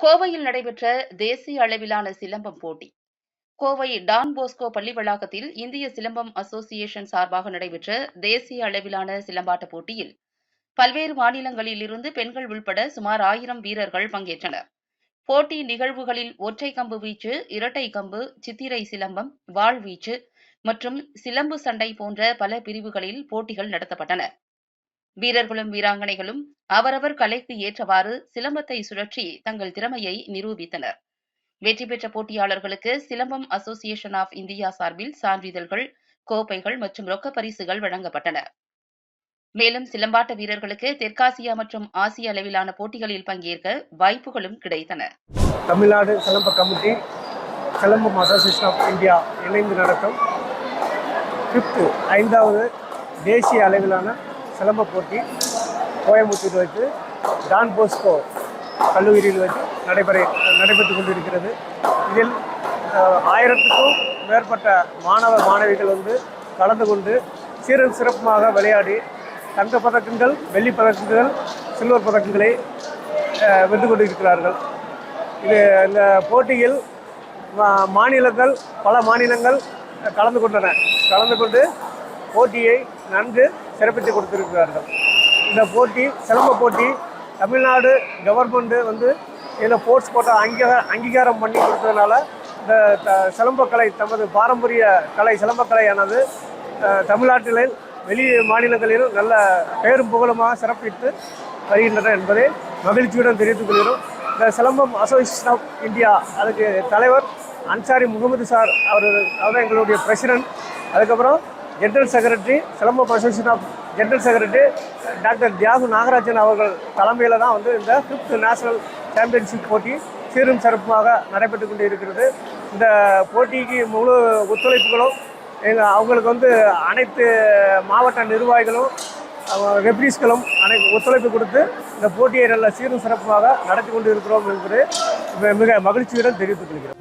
கோவையில் நடைபெற்ற தேசிய அளவிலான சிலம்பம் போட்டி. கோவை டான் போஸ்கோ பள்ளி வளாகத்தில் இந்திய சிலம்பம் அசோசியேஷன் சார்பாக நடைபெற்ற தேசிய அளவிலான சிலம்பாட்ட போட்டியில் பல்வேறு மாநிலங்களில் இருந்து பெண்கள் உள்பட சுமார் ஆயிரம் வீரர்கள் பங்கேற்றனர். போட்டி நிகழ்வுகளில் ஒற்றை கம்பு வீச்சு இரட்டை கம்பு சித்திரை சிலம்பம் வாழ்வீச்சு மற்றும் சிலம்பு சண்டை போன்ற பல பிரிவுகளில் போட்டிகள் நடத்தப்பட்டன. வீரர்களும் வீராங்கனைகளும் அவரவர் கலைக்கு ஏற்றவாறு சிலம்பத்தை சுழற்றி தங்கள் திறமையை நிரூபித்தனர். வெற்றி பெற்ற போட்டியாளர்களுக்கு சிலம்பம் அசோசியேஷன் ஆஃப் இந்தியா சார்பில் சான்றிதழ்கள் கோப்பைகள் மற்றும் ரொக்க பரிசுகள் வழங்கப்பட்டன. மேலும் சிலம்பாட்ட வீரர்களுக்கு தெற்காசியா மற்றும் ஆசிய அளவிலான போட்டிகளில் பங்கேற்க வாய்ப்புகளும் கிடைத்தன. தமிழ்நாடு சிலம்ப committee silambam association of India இணைந்து நடக்கும் ஃபிஃப்த்து ஐந்தாவது தேசிய அளவிலான சிலம்ப போட்டி கோயம்புத்தூர் வைத்து டான் போஸ்கோ கல்லூரியில் வைத்து நடைபெற நடைபெற்று கொண்டிருக்கிறது. இதில் ஆயிரத்துக்கும் மேற்பட்ட மாணவ மாணவிகள் வந்து கலந்து கொண்டு சீரும் சிறப்புமாக விளையாடி தங்க பதக்கங்கள் வெள்ளி பதக்கங்கள் சில்வர் பதக்கங்களை வென்று கொண்டிருக்கிறார்கள். இது இந்த போட்டியில் மா- மாநிலங்கள் பல மாநிலங்கள் கலந்து கொண்டன. கலந்து கொண்டு போட்டியை நன்கு சிறப்பித்து கொடுத்திருக்கிறார்கள். இந்த போட்டி சிலம்ப போட்டி தமிழ்நாடு கவர்மெண்ட் வந்து இதில் ஸ்போர்ட்ஸ் கோட்டா அங்கீகார அங்கீகாரம் பண்ணி கொடுத்ததுனால இந்த த சிலம்பக்கலை தமது பாரம்பரிய கலை சிலம்பக்கலையானது தமிழ்நாட்டிலும் தமிழ்நாட்டில் வெளி மாநிலங்களிலும் நல்ல பெயரும் புகழுமாக சிறப்பித்து வருகின்றன என்பதை மகிழ்ச்சியுடன் தெரிவித்துக் கொள்கிறோம். இந்த சிலம்பம் அசோசியேஷன் ஆஃப் இந்தியா அதுக்கு தலைவர் அன்சாரி முகமது சார் அவர் அவர் எங்களுடைய பிரசிடென்ட் அதுக்கப்புறம் general secretary silambam association of general secretary doctor Thiyagu Nagarajan அவர்கள் தலைமையில் தான் வந்து இந்த ஃபிஃப்த் நேஷனல் சாம்பியன்ஷிப் போட்டி சீரும் சிறப்புமாக நடைபெற்று கொண்டு இருக்கிறது இந்த போட்டிக்கு முழு ஒத்துழைப்புகளும் எங்கள் அவங்களுக்கு வந்து அனைத்து மாவட்ட நிர்வாகிகளும் ரெப்ரிஸ்களும் அனைத்து ஒத்துழைப்பு கொடுத்து இந்த போட்டியை நல்ல சீரும் சிறப்புமாக நடத்தி கொண்டு இருக்கிறோம் என்பது மிக மகிழ்ச்சியுடன் தெரிவித்துக் கொள்கிறோம்